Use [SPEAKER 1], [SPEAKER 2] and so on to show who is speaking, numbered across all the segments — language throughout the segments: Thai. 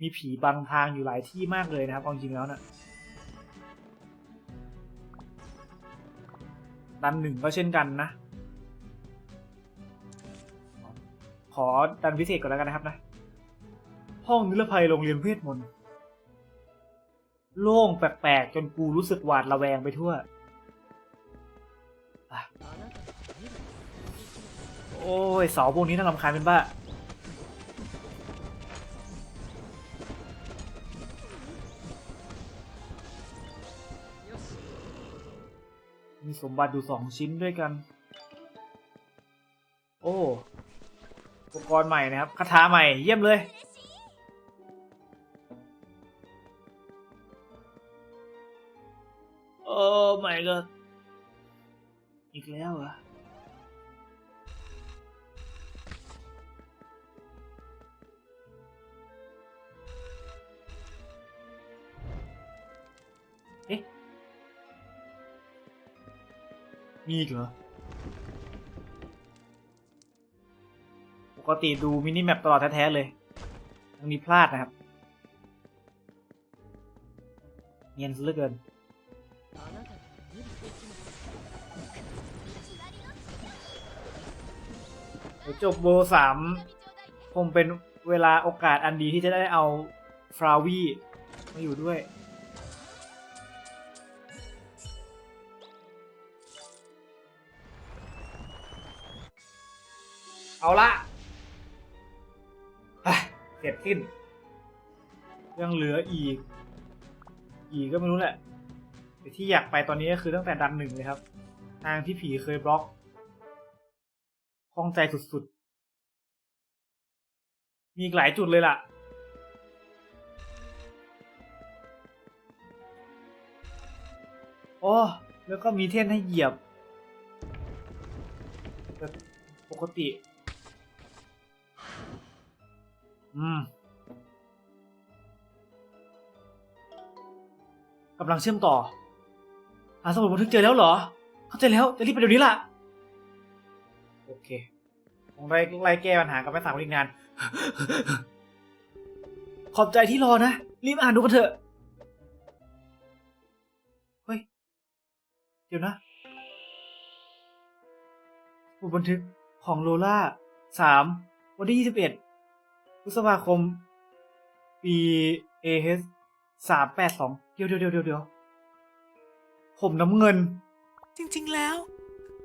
[SPEAKER 1] มีผีบังทางอยู่หลายที่มากเลยนะครับเอาจริงแล้วนะ่ะดันหนึ่งก็เช่นกันนะ ขอดันพิเศษก่อนแล้วกันนะครับนะ ห้องนิรภัยโรงเรียนเวทมนต์โล่งแปลกๆ จนกูรู้สึกหวาดระแวงไปทั่ว โอ้ยเสาพวกนี้น่ารำคาญเป็นบ้า มีสมบัติอยู่สองชิ้นด้วยกัน โอ้อุปกรณ์ใหม่นะครับคาถาใหม่เยี่ยมเลยโอ้ไม่ก็อีกแล้วเหรอเอ๊ะ มีอีกเหรอ ปกติดูมินิแมปตลอดแท้ๆเลยยังมีพลาดนะครับ เงียนซะเหลือเกิน จบโบสามคงเป็นเวลาโอกาสอันดีที่จะได้เอาฟราวีมาอยู่ด้วย เอาละเสร็จสิ้น ยังเหลืออีก อีกก็ไม่รู้แหละแต่ที่อยากไปตอนนี้ก็คือตั้งแต่ดันหนึ่งเลยครับ ทางที่ผีเคยบล็อกคล่องใจสุดๆ มีอีกหลายจุดเลยล่ะ โอ้ แล้วก็มีเท่นให้เหยียบ ปกติ อืมกำลังเชื่อมต่อ หาสมุดบันทึกเจอแล้วเหรอ เข้าใจแล้ว จะรีบไปเดี๋ยวนี้ล่ะ โอเคคงไล่ไล่แก้ปัญหากับแม่สาวคนอีกนาน ขอบใจที่รอนะ รีบอ่านดูกันเถอะ เฮ้ย เดี๋ยวนะสมุดบันทึกของโลล่าสามวันที่ยี่สิบเอ็ด พฤษภาคม ปีเอเสามแปดสองเดี๋ยวเดี๋ยวเดี๋ยวเดี๋ยวผมน้ำเงิน
[SPEAKER 2] จริง ๆ แล้ว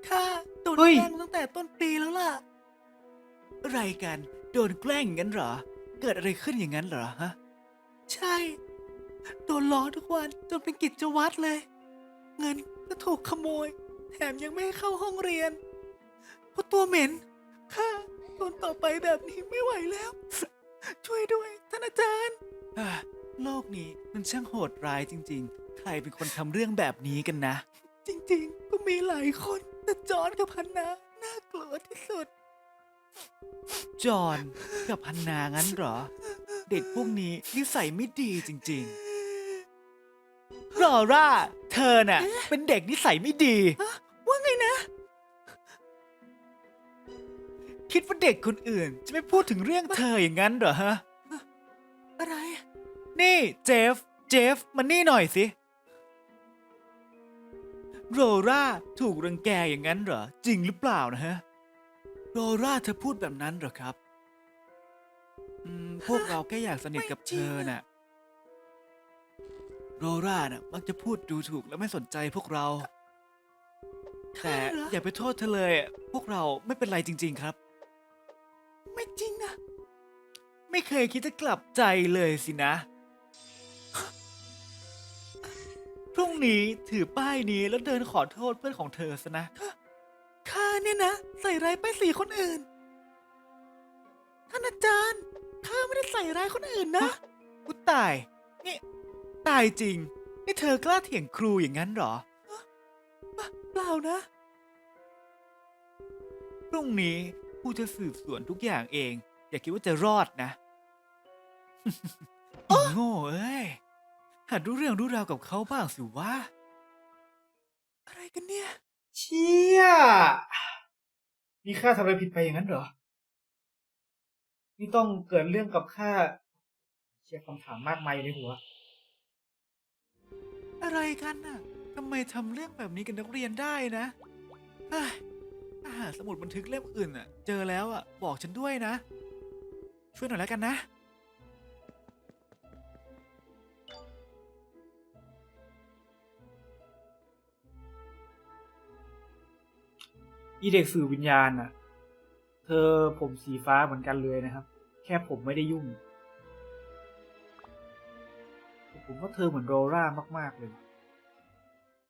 [SPEAKER 2] ข้าโดน
[SPEAKER 1] เฮ้ย
[SPEAKER 2] แกล้งตั้งแต่ต้นปีแล้วล่ะ อะไรกัน โดนแกล้งอย่างนั้นเหรอ เกิดอะไรขึ้นอย่างนั้นเหรอฮะ ใช่ โดนล้อทุกวันจนเป็นกิจวัตรเลย เงินก็ถูกขโมย แถมยังไม่ให้เข้าห้องเรียนเพราะตัวเหม็น ข้าโดนต่อไปแบบนี้ไม่ไหวแล้ว ช่วยด้วยท่านอาจารย์อะโลกนี้มันช่างโหดร้ายจริง ๆ ใครเป็นคนทำเรื่องแบบนี้กันนะ จริงๆ ก็มีหลายคนแต่จอห์นกับพันนาน่ากลัวที่สุด จอห์นกับพันนางั้นเหรอ เด็กพวกนี้นิสัยไม่ดีจริงๆรอร่า เธอน่ะ เป็นเด็กนิสัยไม่ดีว่า คิดว่าเด็กคนอื่น จะไม่พูดถึงเรื่องเธออย่างนั้นเหรอฮะ อะไร นี่เจฟ เจฟมานี่หน่อยสิ โรราถูกรังแกอย่างนั้นเหรอ จริงหรือเปล่านะฮะ โรราเธอพูดแบบนั้นเหรอครับ อืม พวกเราแค่อยากสนิทกับเธอน่ะ โรราน่ะมักจะพูดดูถูกและไม่สนใจพวกเรา แต่อย่าไปโทษเธอเลยอะพวกเราไม่เป็นไรจริง ๆ ครับ ไม่จริงนะ ไม่เคยคิดจะกลับใจเลยสินะ พรุ่งนี้ถือป้ายนี้แล้วเดินขอโทษเพื่อนของเธอซะนะ ข้าเนี่ยนะ ใส่ร้ายป้ายสีคนอื่น ท่านอาจารย์ ข้าไม่ได้ใส่ร้ายคนอื่นนะอุยตาย นี่ ตายจริง นี่เธอกล้าเถียงครูอย่างนั้นเหรอ เปล่านะ พรุ่งนี้ กูจะสืบสวนทุกอย่างเอง อย่าคิดว่าจะรอดนะอีโง่เอ้ย หัดรู้เรื่องรู้ราวกับเขาบ้างสิวะ อะไรกันเนี่ย
[SPEAKER 1] เชี่ยนี่ข้าทำอะไรผิดไปอย่างนั้นเหรอ นี่ต้องเกิดเรื่องกับข้าเชชียร์คำถามมากมายอยู่ในหัว
[SPEAKER 2] อะไรกันน่ะทำไมทำเรื่องแบบนี้กับนักเรียนได้นะเฮ้ยถ้า หาสมุดบันทึกเล่มอื่นอะเจอแล้วอะบอกฉันด้วยนะ ช่วยหน่อยแล้วกันนะ
[SPEAKER 1] อีเด็กสื่อวิญญาณน่ะ เธอผมสีฟ้าเหมือนกันเลยนะครับ แค่ผมไม่ได้ยุ่ง ผมว่าเธอเหมือนโรล่ามาก ๆ เลย